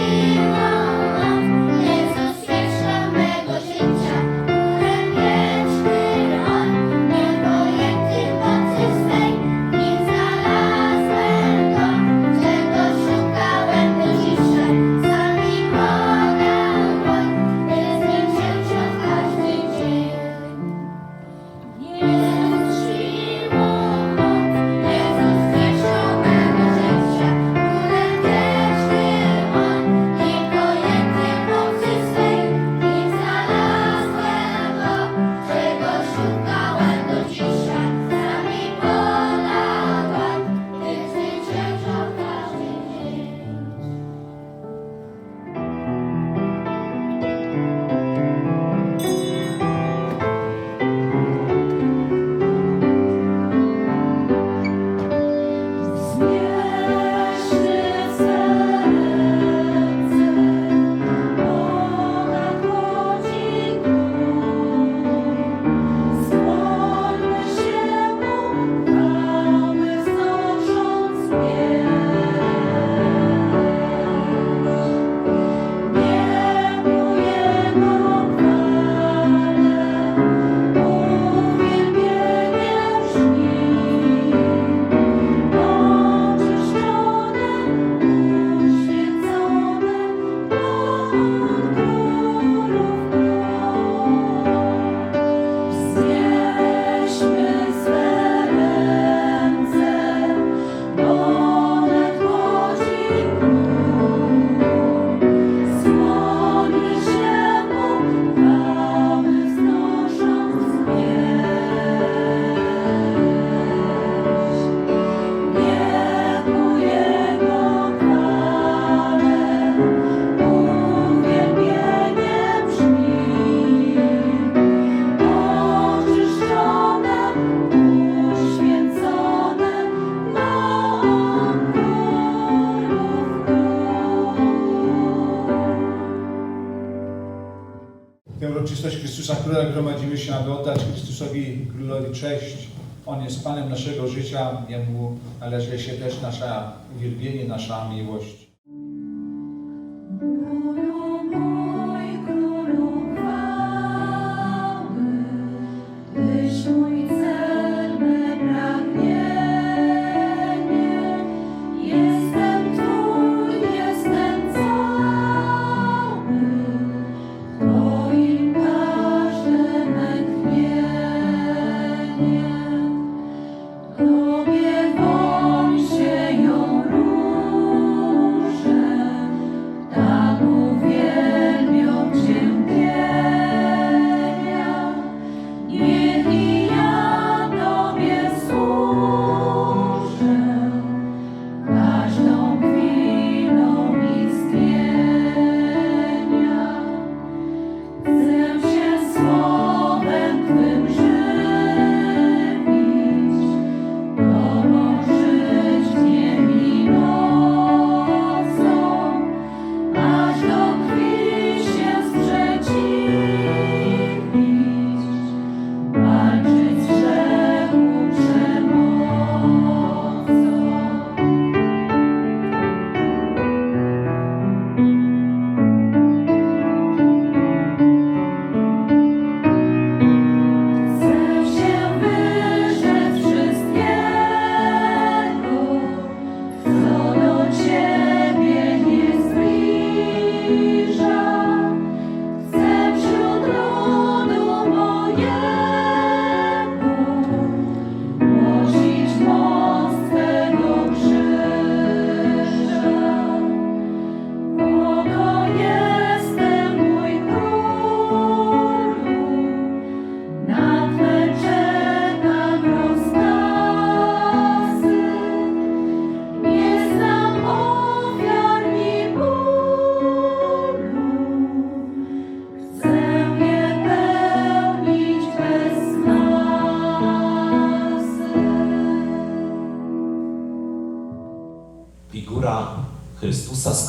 You. Bożowi królowi cześć. On jest Panem naszego życia. Jemu należy się też nasza uwielbienie, nasza miłość.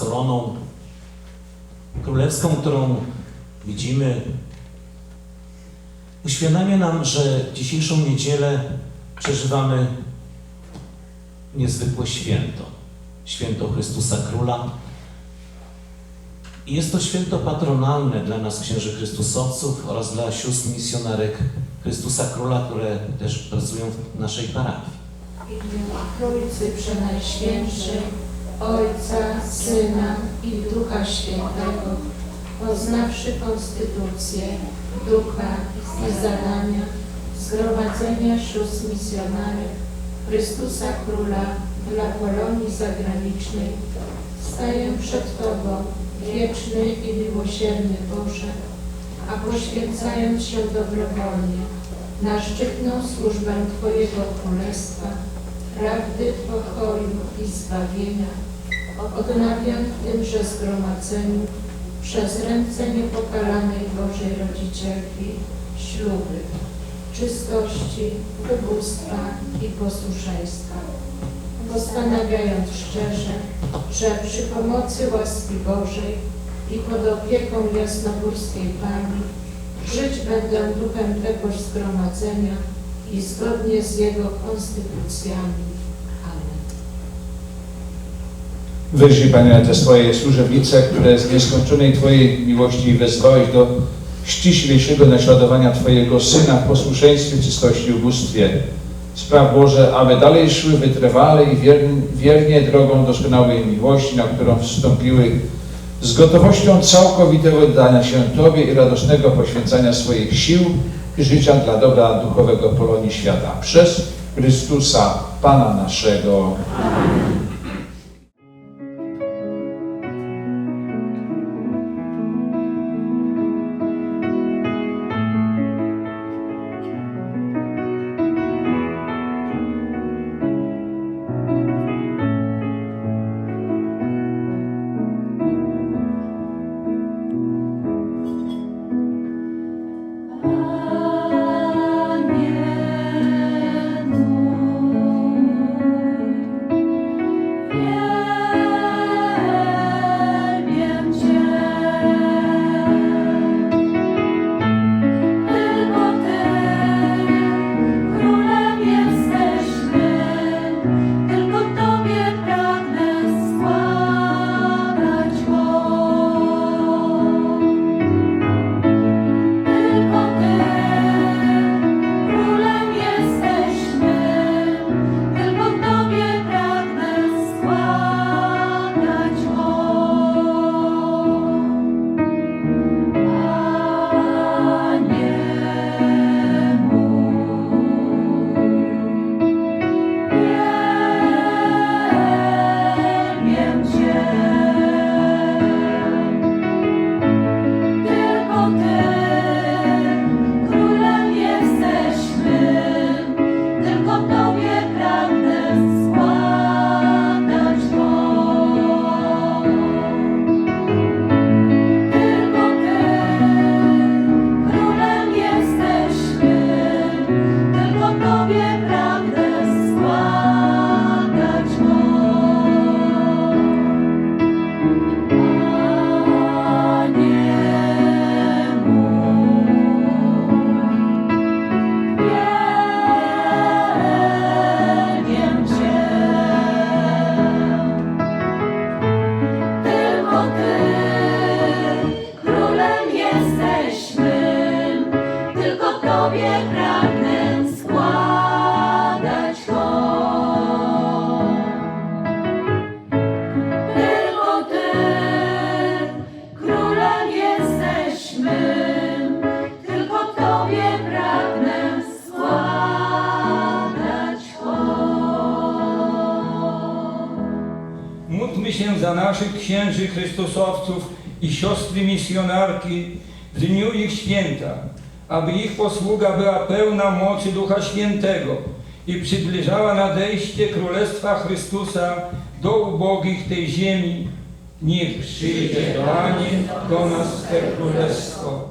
koroną królewską, którą widzimy, uświadamia nam, że dzisiejszą niedzielę przeżywamy niezwykłe święto. Święto Chrystusa Króla. I jest to święto patronalne dla nas, księży Chrystusowców oraz dla sióstr misjonarek Chrystusa Króla, które też pracują w naszej parafii. I Królicy Przenajświętszy, Ojca, Syna i Ducha Świętego, poznawszy konstytucję, ducha i zadania Zgromadzenia Sióstr Misjonarek Chrystusa Króla dla Polonii Zagranicznej, staję przed Tobą, wieczny i miłosierny Boże, a poświęcając się dobrowolnie na szczytną służbę Twojego Królestwa, prawdy pokoju i zbawienia, odnawiam w tymże zgromadzeniu przez ręce niepokalanej Bożej Rodzicielki śluby czystości, ubóstwa i posłuszeństwa, postanawiając szczerze, że przy pomocy łaski Bożej i pod opieką jasnogórskiej Pani żyć będę duchem tegoż zgromadzenia i zgodnie z jego konstytucjami. Amen. Wyżyj, Panie, te swoje służebnice, które z nieskończonej Twojej miłości wezwałeś do ściślejszego naśladowania Twojego Syna w posłuszeństwie, czystości i ubóstwie. Spraw Boże, aby dalej szły wytrwale i wiernie, drogą doskonałej miłości, na którą wstąpiły z gotowością całkowitego oddania się Tobie i radosnego poświęcania swoich sił i życia dla dobra duchowego Polonii świata. Przez Chrystusa, Pana naszego. Panie księży Chrystusowców i siostry misjonarki w dniu ich święta, aby ich posługa była pełna mocy Ducha Świętego i przybliżała nadejście Królestwa Chrystusa do ubogich tej ziemi. Niech przyjdzie Panie do nas te Królestwo.